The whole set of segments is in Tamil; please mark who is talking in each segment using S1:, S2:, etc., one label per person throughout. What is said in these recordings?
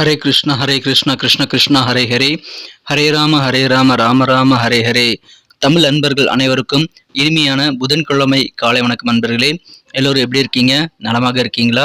S1: ஹரே கிருஷ்ண ஹரே கிருஷ்ண கிருஷ்ண கிருஷ்ண ஹரே ஹரே. ஹரே ராம ஹரே ராம ராம ராம ஹரே ஹரே. தமிழ் அன்பர்கள் அனைவருக்கும் இனிமையான புதன்கிழமை காலை வணக்கம் அன்பர்களே. எல்லோரும் எப்படி இருக்கீங்க? நலமாக இருக்கீங்களா?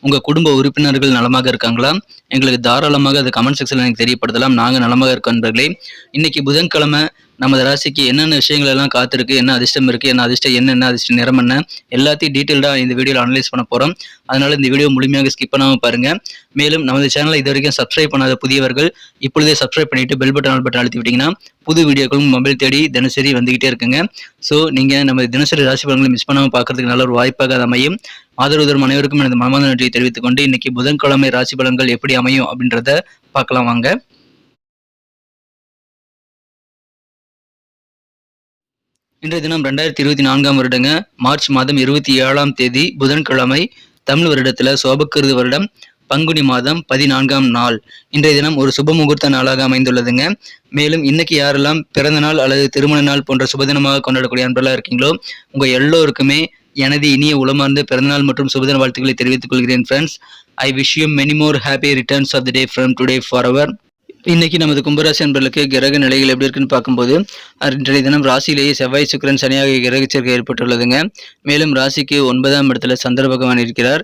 S1: உங்கள் குடும்ப உறுப்பினர்கள் நலமாக இருக்காங்களா? எங்களுக்கு தாராளமாக அது கமெண்ட் செக்ஷனில் எனக்கு தெரியப்படுத்தலாம். நாங்கள் நலமாக இருக்கோம் நண்பர்களே இன்னைக்கு புதன்கிழமை நமது ராசிக்கு என்னென்ன விஷயங்கள் எல்லாம் காத்திருக்கு என்ன அதிர்ஷ்டம் இருக்குது என்ன அதிர்ஷ்டம் என்ன அதிர்ஷ்டம் நிறம் என்ன எல்லாத்தையும் டீட்டெயில்டாக இந்த வீடியோவில் அனலைஸ் பண்ண போகிறோம் அதனால் இந்த வீடியோ முழுமையாக ஸ்கிப் பண்ணாமல் பாருங்கள் மேலும் நமது சேனலை இது வரைக்கும் சப்ஸ்கிரைப் பண்ணாத புதியவர்கள் இப்பொழுதே சப்ஸ்கிரைப் பண்ணிட்டு பெல் பட்டன் ஆல் பட்டன் அழுத்தி விட்டிங்கன்னா புது வீடியோக்களும் மொபைல் தேடி தினசரி வந்துகிட்டே இருக்குங்க. ஸோ நீங்கள் நம்ம தினசரி ராசி பலன்களை மிஸ் பண்ணாமல் பார்க்கறதுக்கு நல்ல ஒரு வாய்ப்பாக அது அமையும். ஆதரவு தரும் அனைவருக்கும் எனது மனமார்ந்த நன்றியை தெரிவித்துக் கொண்டு இன்னைக்கு புதன்கிழமை ராசி பலன்கள் எப்படி அமையும் அப்படின்றத பார்க்கலாம் வாங்க. இன்றைய தினம் ரெண்டாயிரத்தி இருபத்தி நான்காம் வருடங்க. மார்ச் மாதம் இருபத்தி ஏழாம் தேதி புதன்கிழமை தமிழ் வருடத்துல சோபக்கிருது வருடம் பங்குனி மாதம் பதினான்காம் நாள். இன்றைய தினம் ஒரு சுப முகூர்த்த நாளாக அமைந்துள்ளதுங்க. மேலும் இன்னைக்கு யாரெல்லாம் பிறந்த நாள் அல்லது திருமண நாள் போன்ற சுபதினமாக கொண்டாடக்கூடிய அன்பெல்லாம் இருக்கீங்களோ உங்க எல்லோருக்குமே எனது இனிய உளமார்ந்த பிறந்தநாள் மற்றும் சுபதின வாழ்த்துக்களை தெரிவித்துக் கொள்கிறேன் friends I wish you many more happy returns of the day from today for our இன்னைக்கு நமது கும்பராசி அன்பர்களுக்கு கிரக நிலைகள் எப்படி இருக்குன்னு பார்க்கும்போது இன்றைய தினம் ராசியிலேயே செவ்வாய் சுக்கிரன் சனியாக கிரக சேர்க்கை ஏற்பட்டுள்ளதுங்க. மேலும் ராசிக்கு ஒன்பதாம் இடத்துல சந்திர பகவான் இருக்கிறார்.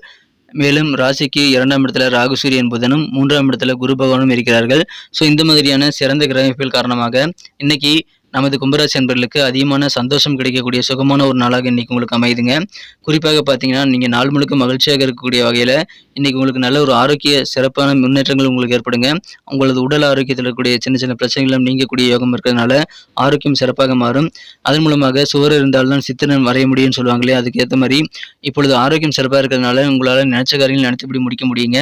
S1: மேலும் ராசிக்கு இரண்டாம் இடத்துல ராகு சூரியன் புதனும் மூன்றாம் இடத்துல குரு பகவானும் இருக்கிறார்கள். ஸோ இந்த மாதிரியான சிறந்த கிரகங்கள் காரணமாக இன்னைக்கு நமது கும்பராசி நண்பர்களுக்கு அதிகமான சந்தோஷம் கிடைக்கக்கூடிய சுகமான ஒரு நாளாக இன்றைக்கி உங்களுக்கு அமையுதுங்க. குறிப்பாக பார்த்தீங்கன்னா நீங்கள் நாள் முழுக்க மகிழ்ச்சியாக இருக்கக்கூடிய வகையில் இன்றைக்கி உங்களுக்கு நல்ல ஒரு ஆரோக்கிய சிறப்பான முன்னேற்றங்கள் உங்களுக்கு ஏற்படுங்க. உங்களது உடல் ஆரோக்கியத்தில் இருக்கக்கூடிய சின்ன சின்ன பிரச்சனைகளும் நீங்கக்கூடிய யோகம் இருக்கிறதுனால ஆரோக்கியம் சிறப்பாக மாறும். அதன் மூலமாக சுவர் இருந்தால்தான் சித்திரன் வரைய முடியும்னு சொல்லுவாங்களே அதுக்கேற்ற மாதிரி இப்பொழுது ஆரோக்கியம் சிறப்பாக இருக்கிறதுனால உங்களால் நினைச்ச காரியங்கள் நினைத்தபடி முடிக்க முடியுங்க.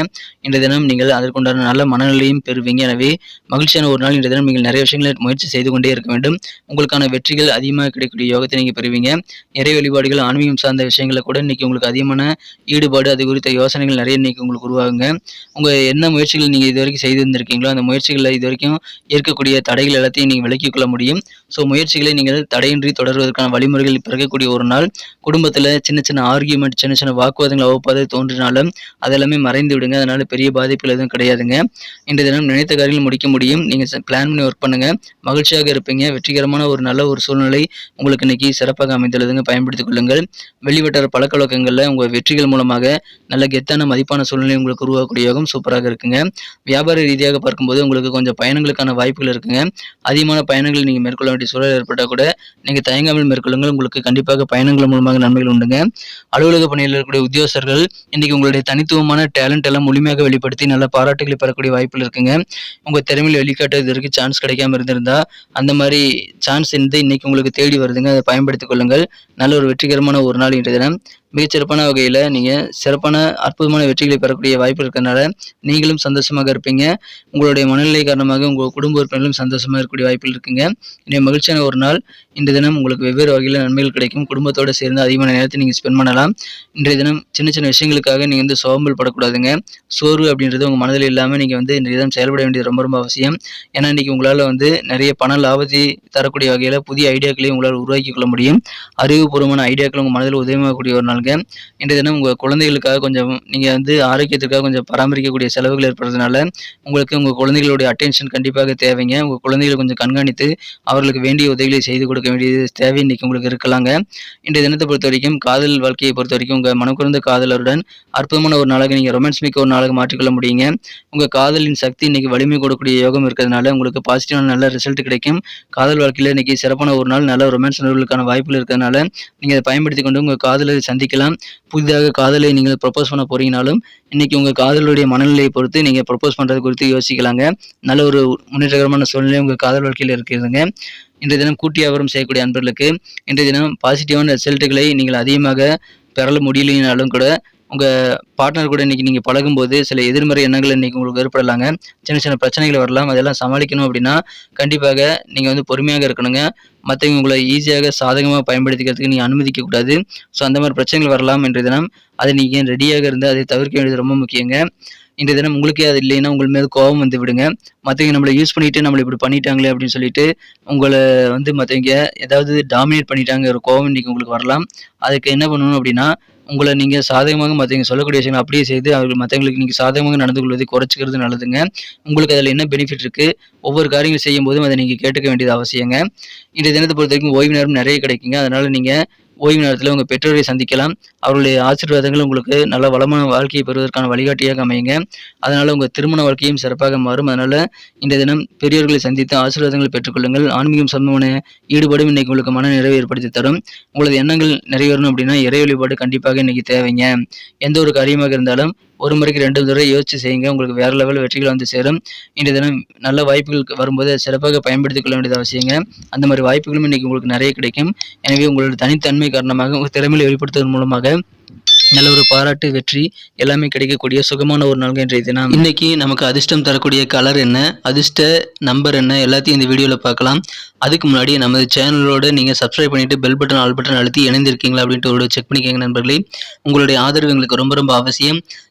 S1: இன்றைய தினம் நீங்கள் அதற்குண்டான நல்ல மனநிலையும் பெறுவீங்க. எனவே மகிழ்ச்சியான ஒரு நாள் இன்றைய தினம். நீங்கள் நிறைய விஷயங்களை முயற்சி செய்து கொண்டே இருக்க வேண்டும். உங்களுக்கான வெற்றிகள் அதிகமாக கிடைக்கக்கூடிய யோகத்தை நீங்கள் பெறுவீங்க. நிறைய வழிபாடுகள் ஆன்மீகம் சார்ந்த விஷயங்களை கூட இன்னைக்கு உங்களுக்கு அதிகமான ஈடுபாடு அது குறித்த யோசனைகள் நிறைய இன்னைக்கு உங்களுக்கு உருவாகுங்க. உங்கள் என்ன முயற்சிகள் நீங்கள் இது வரைக்கும் செய்து வந்திருக்கீங்களோ அந்த முயற்சிகளில் இது வரைக்கும் இருக்கக்கூடிய தடைகள் எல்லாத்தையும் நீங்கள் விலக்கிக் கொள்ள முடியும். ஸோ முயற்சிகளை நீங்கள் தடையின்றி தொடர்வதற்கான வழிமுறைகள் பிறக்கக்கூடிய ஒரு நாள். குடும்பத்தில் சின்ன சின்ன ஆர்கியூமெண்ட் சின்ன சின்ன வாக்குவாதங்கள் அவ்வப்போது தோன்றினாலும் அதெல்லாமே மறைந்து விடுங்க. அதனால் பெரிய பாதிப்புகள் எதுவும் கிடையாதுங்க. இன்றைய தினம் நினைத்த காரியங்கள் முடிக்க முடியும். நீங்கள் பிளான் பண்ணி ஒர்க் பண்ணுங்கள் மகிழ்ச்சியாக இருப்பீங்க. வெற்றிகரமான ஒரு நல்ல ஒரு சூழ்நிலை உங்களுக்கு இன்னைக்கு சிறப்பாக அமைந்துள்ளதுங்க. பயன்படுத்திக் கொள்ளுங்கள். வெளிவட்டார பழக்க வழக்கங்களில் உங்கள் வெற்றிகள் மூலமாக நல்ல கெத்தான மதிப்பான சூழ்நிலை உங்களுக்கு உருவாக்கக்கூடிய யோகம் சூப்பராக இருக்குங்க. வியாபார ரீதியாக பார்க்கும்போது உங்களுக்கு கொஞ்சம் பயணங்களுக்கான வாய்ப்புகள் இருக்குங்க. அதிகமான பயணங்கள் நீங்கள் மேற்கொள்ள அப்படி சூழல் ஏற்பட்டால் கூட நீங்கள் தயங்காமல் மேற்கொள்ளுங்கள். உங்களுக்கு கண்டிப்பாக பயணங்கள் மூலமாக நன்மைகள் உண்டுங்க. அலுவலக பணியில் இருக்கக்கூடிய உத்தியோகஸ்தர்கள் இன்றைக்கி உங்களுடைய தனித்துவமான டேலண்ட் எல்லாம் முழுமையாக வெளிப்படுத்தி நல்ல பாராட்டுகளை பெறக்கூடிய வாய்ப்புகள் இருக்குங்க. உங்கள் திறமையில் வெளிக்காட்டுவதற்கு சான்ஸ் கிடைக்காம இருந்திருந்தா அந்த மாதிரி சான்ஸ் இருந்து இன்னைக்கு உங்களுக்கு தேடி வருதுங்க. அதை பயன்படுத்திக் கொள்ளுங்கள். நல்ல ஒரு வெற்றிகரமான ஒரு நாள் இன்றைய தினம். மிகச்சிறப்பான வகையில் நீங்கள் சிறப்பான அற்புதமான வெற்றிகளை பெறக்கூடிய வாய்ப்பு இருக்கிறனால நீங்களும் சந்தோஷமாக இருப்பீங்க. உங்களுடைய மனநிலை காரணமாக உங்கள் குடும்ப உறுப்பினர்களும் சந்தோஷமாக இருக்கக்கூடிய வாய்ப்பில் இருக்குங்க. இன்றைய மகிழ்ச்சியான ஒரு நாள். இன்றைய தினம் உங்களுக்கு வெவ்வேறு வகையில் நன்மைகள் கிடைக்கும். குடும்பத்தோடு சேர்ந்து அதிகமான நேரத்தை நீங்கள் ஸ்பெண்ட் பண்ணலாம். இன்றைய தினம் சின்ன சின்ன விஷயங்களுக்காக நீங்கள் வந்து சோம்பல் படக்கூடாதுங்க. சோர்வு அப்படின்றது உங்கள் மனதில் இல்லாமல் நீங்கள் வந்து இன்றைய தினம் செயல்பட வேண்டியது ரொம்ப ரொம்ப அவசியம். ஏன்னா இன்றைக்கி உங்களால் வந்து நிறைய பண லாபத்தை தரக்கூடிய வகையில் புதிய ஐடியாக்களையும் உங்களால் உருவாக்கி கொள்ள முடியும். அறிவுபூர்வமான ஐடியாக்கள் உங்கள் மனதில் உதயமாகக்கூடிய ஒரு நாள் நாளுங்க இன்றைய தினம் உங்கள் குழந்தைகளுக்காக கொஞ்சம் நீங்கள் வந்து ஆரோக்கியத்துக்காக கொஞ்சம் பராமரிக்கக்கூடிய செலவுகள் ஏற்படுறதுனால உங்களுக்கு உங்கள் குழந்தைகளுடைய அட்டென்ஷன் கண்டிப்பாக தேவைங்க. உங்கள் குழந்தைகளை கொஞ்சம் கண்காணித்து அவர்களுக்கு வேண்டிய உதவிகளை செய்து கொடுக்க வேண்டியது தேவை. இன்னைக்கு உங்களுக்கு இருக்கலாங்க. இன்றைய தினத்தை பொறுத்த வரைக்கும் காதல் வாழ்க்கையை பொறுத்த வரைக்கும் உங்கள் மனக்குறந்த காதலருடன் அற்புதமான ஒரு நாளாக நீங்கள் ரொமான்ஸ் மிக்க ஒரு நாளாக மாற்றிக்கொள்ள முடியுங்க. உங்கள் காதலின் சக்தி இன்னைக்கு வலிமை கொடுக்கக்கூடிய யோகம் இருக்கிறதுனால உங்களுக்கு பாசிட்டிவான நல்ல ரிசல்ட் கிடைக்கும். காதல் வாழ்க்கையில் இன்னைக்கு சிறப்பான ஒரு நாள் நல்ல ரொமான்ஸ் உணர்வுகளுக்கான வாய்ப்புகள் இருக்கிறதுனால நீங்கள் அதை பயன்படுத்தி கொண்டு உங்கள் காதலை சந்திக்க சந்திக்கலாம் புதிதாக காதலை நீங்கள் ப்ரப்போஸ் பண்ண போறீங்கனாலும் இன்னைக்கு உங்கள் காதலுடைய மனநிலையை பொறுத்து நீங்கள் ப்ரப்போஸ் பண்ணுறது குறித்து யோசிக்கலாங்க. நல்ல ஒரு முன்னேற்றகரமான சூழ்நிலை உங்கள் காதல் வாழ்க்கையில் இருக்கிறதுங்க இன்றைய தினம் கூட்டி வியாபாரம் செய்யக்கூடிய அன்பர்களுக்கு இன்றைய தினம் பாசிட்டிவான ரிசல்ட்டுகளை நீங்கள் அதிகமாக பெறல முடியலைனாலும் கூட உங்கள் பார்ட்னர் கூட இன்றைக்கி நீங்கள் பழகும்போது சில எதிர்மறை எண்ணங்கள் இன்றைக்கி உங்களுக்கு ஏற்படலாங்க. சின்ன சின்ன பிரச்சனைகள் வரலாம். அதெல்லாம் சமாளிக்கணும் அப்படின்னா கண்டிப்பாக நீங்கள் வந்து பொறுமையாக இருக்கணுங்க. மற்றவங்க உங்களை ஈஸியாக சாதகமாக பயன்படுத்திக்கிறதுக்கு நீங்கள் அனுமதிக்கக்கூடாது ஸோ அந்த மாதிரி பிரச்சனைகள் வரலாம் என்ற தினம். அதை நீங்கள் ரெடியாக இருந்து அதை தவிர்க்க வேண்டியது ரொம்ப முக்கியங்க. இன்றைய தினம் உங்களுக்கே அது இல்லைன்னா உங்கள் மீது கோபம் வந்து விடுங்க. மற்றவங்க நம்மளை யூஸ் பண்ணிட்டு நம்மளை இப்படி பண்ணிட்டாங்களே அப்படின்னு சொல்லிட்டு உங்களை வந்து மற்றவங்க ஏதாவது டாமினேட் பண்ணிட்டாங்க ஒரு கோபம் இன்றைக்கி உங்களுக்கு வரலாம். அதுக்கு என்ன பண்ணணும் அப்படின்னா உங்களை நீங்கள் சாதகமாக மற்றவங்க சொல்லக்கூடிய விஷயங்கள் அப்படியே செய்து அவர்கள் மற்றவங்களுக்கு நீங்கள் சாதகமாக நடந்து கொள்வதை குறைச்சிக்கிறது நல்லதுங்க. உங்களுக்கு அதில் என்ன பெனிஃபிட் இருக்குது ஒவ்வொரு காரியங்கள் செய்யும் போதும் அதை நீங்கள் கேட்டுக்க வேண்டியது அவசியங்க. இன்றைய தினத்தை பொறுத்த வரைக்கும் ஓய்வு நேரம் நிறைய கிடைக்குங்க. அதனால் நீங்கள் ஓய்வு நேரத்தில் உங்கள் பெற்றோரை சந்திக்கலாம். அவர்களுடைய ஆசீர்வாதங்கள் உங்களுக்கு நல்ல வளமான வாழ்க்கையை பெறுவதற்கான வழிகாட்டியாக அமையுங்க. அதனால் உங்கள் திருமண வாழ்க்கையும் சிறப்பாக மாறும். அதனால் இந்த தினம் பெரியவர்களை சந்தித்து ஆசீர்வாதங்களை பெற்றுக்கொள்ளுங்கள் ஆன்மீகம் சம்பவமான ஈடுபாடும் இன்றைக்கி உங்களுக்கு மன நிறைவை ஏற்படுத்தி தரும். உங்களது எண்ணங்கள் நிறைவேறணும் அப்படின்னா இறை வழிபாடு கண்டிப்பாக இன்றைக்கி தேவைங்க. எந்த ஒரு காரியமாக இருந்தாலும் ஒரு முறைக்கு ரெண்டு தடவை யோசிச்சு செய்யுங்க. உங்களுக்கு வேறு லெவல் வெற்றிகள் வந்து சேரும். இன்றைய தினம் நல்ல வாய்ப்புகள் வரும்போது சிறப்பாக பயன்படுத்திக் கொள்ள வேண்டியது அவசியங்க. அந்த மாதிரி வாய்ப்புகளும் இன்றைக்கி உங்களுக்கு நிறைய கிடைக்கும். எனவே உங்களோட தனித்தன்மை காரணமாக உங்கள் திறமையை வெளிப்படுத்துவதன் மூலமாக நல்ல ஒரு பாராட்டு வெற்றி எல்லாமே கிடைக்கக்கூடிய சுகமான ஒரு நாள் இன்றைய தினம். இன்னைக்கு நமக்கு அதிர்ஷ்டம் தரக்கூடிய கலர் என்ன அதிர்ஷ்ட நம்பர் என்ன எல்லாத்தையும் இந்த வீடியோவில் பார்க்கலாம். அதுக்கு முன்னாடி நமது சேனலோட நீங்கள் சப்ஸ்கிரைப் பண்ணிவிட்டு பெல் பட்டன் ஆல் பட்டன் அழுத்தி இணைந்திருக்கீங்களா அப்படின்ட்டு ஒரு செக் பண்ணிக்கோங்க நண்பர்களே. உங்களுடைய ஆதரவு எங்களுக்கு ரொம்ப ரொம்ப அவசியம்.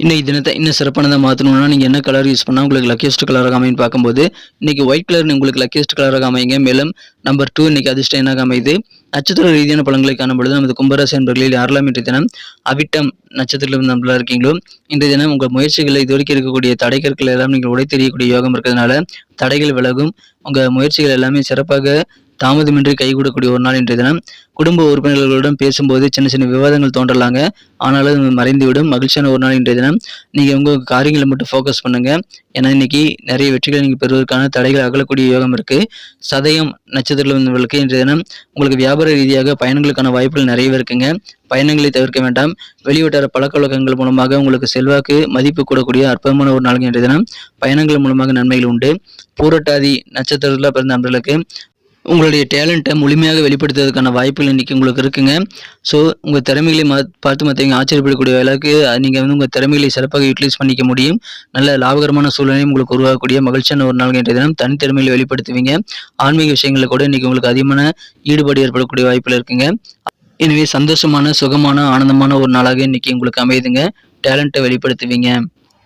S1: இன்னைக்கு தினத்தை இன்னும் சிறப்பானதாக மாற்றணும்னா நீங்கள் என்ன கலர் யூஸ் பண்ணால் உங்களுக்கு லக்கியஸ்ட் கலராக அமைன்னு பார்க்கும்போது இன்னைக்கு ஒயிட் கலர் உங்களுக்கு லக்கியஸ்ட் கலராக அமைங்க மேலும் நம்பர் டூ இன்னைக்கு அதிர்ஷ்டம் என்னாக அமையுது? நட்சத்திர ரீதியான பழங்களை காணும்பொழுது நமது கும்பராசி என்பர்களில் யாரெல்லாம் இன்றைய தினம் அவிட்டம் நட்சத்திரத்தில் நம்மளா இருக்கீங்களோ இன்றைய தினம் உங்கள் முயற்சிகளை இதுவரைக்கும் இருக்கக்கூடிய தடைக்கற்கள் எல்லாம் நீங்கள் உடை தெரியக்கூடிய யோகம் இருக்கிறதுனால தடைகள் விலகும். உங்கள் முயற்சிகள் எல்லாமே சிறப்பாக தாமதமின்றி கைகூடக்கூடிய ஒரு நாள் இன்றைய தினம். குடும்ப உறுப்பினர்களுடன் பேசும்போது சின்ன சின்ன விவாதங்கள் தோன்றலாங்க. ஆனாலும் அது மறைந்துவிடும். மகிழ்ச்சியான ஒரு நாள் இன்றைய தினம். நீங்கள் உங்கள் காரியங்களை மட்டும் ஃபோக்கஸ் பண்ணுங்க. ஏன்னா இன்னைக்கு நிறைய வெற்றிகளை நீங்கள் பெறுவதற்கான தடைகள் அகலக்கூடிய யோகம் இருக்கு. சதயம் நட்சத்திரத்தில் வந்தவர்களுக்கு இன்றைய தினம் உங்களுக்கு வியாபார ரீதியாக பயணங்களுக்கான வாய்ப்புகள் நிறையவே இருக்குங்க. பயணங்களை தவிர்க்க வேண்டாம். வெளிவட்டார பழக்க வழக்கங்கள் மூலமாக உங்களுக்கு செல்வாக்கு மதிப்பு கூடக்கூடிய அற்புதமான ஒரு நாள் இன்றைய தினம். பயணங்கள் மூலமாக நன்மைகள் உண்டு. பூரட்டாதி நட்சத்திரத்தில் பிறந்த நபர்களுக்கு உங்களுடைய டேலண்ட்டை முழுமையாக வெளிப்படுத்துவதற்கான வாய்ப்புகள் இன்றைக்கி உங்களுக்கு இருக்குங்க. ஸோ உங்கள் திறமைகளை மா பார்த்து மற்றவங்க ஆச்சரியப்படக்கூடிய அளவுக்கு நீங்கள் வந்து உங்கள் திறமைகளை சிறப்பாக யூட்டிலைஸ் பண்ணிக்க முடியும். நல்ல லாபகரமான சூழ்நிலையும் உங்களுக்கு உருவாகக்கூடிய மகிழ்ச்சியான ஒரு நாள் என்ற தினம். தனித்திறமையில் வெளிப்படுத்துவீங்க. ஆன்மீக விஷயங்களில் கூட இன்றைக்கி உங்களுக்கு அதிகமான ஈடுபாடு ஏற்படக்கூடிய வாய்ப்புகள் இருக்குங்க. எனவே சந்தோஷமான சுகமான ஆனந்தமான ஒரு நாளாக இன்றைக்கி உங்களுக்கு அமையுதுங்க. டேலண்ட்டை வெளிப்படுத்துவீங்க.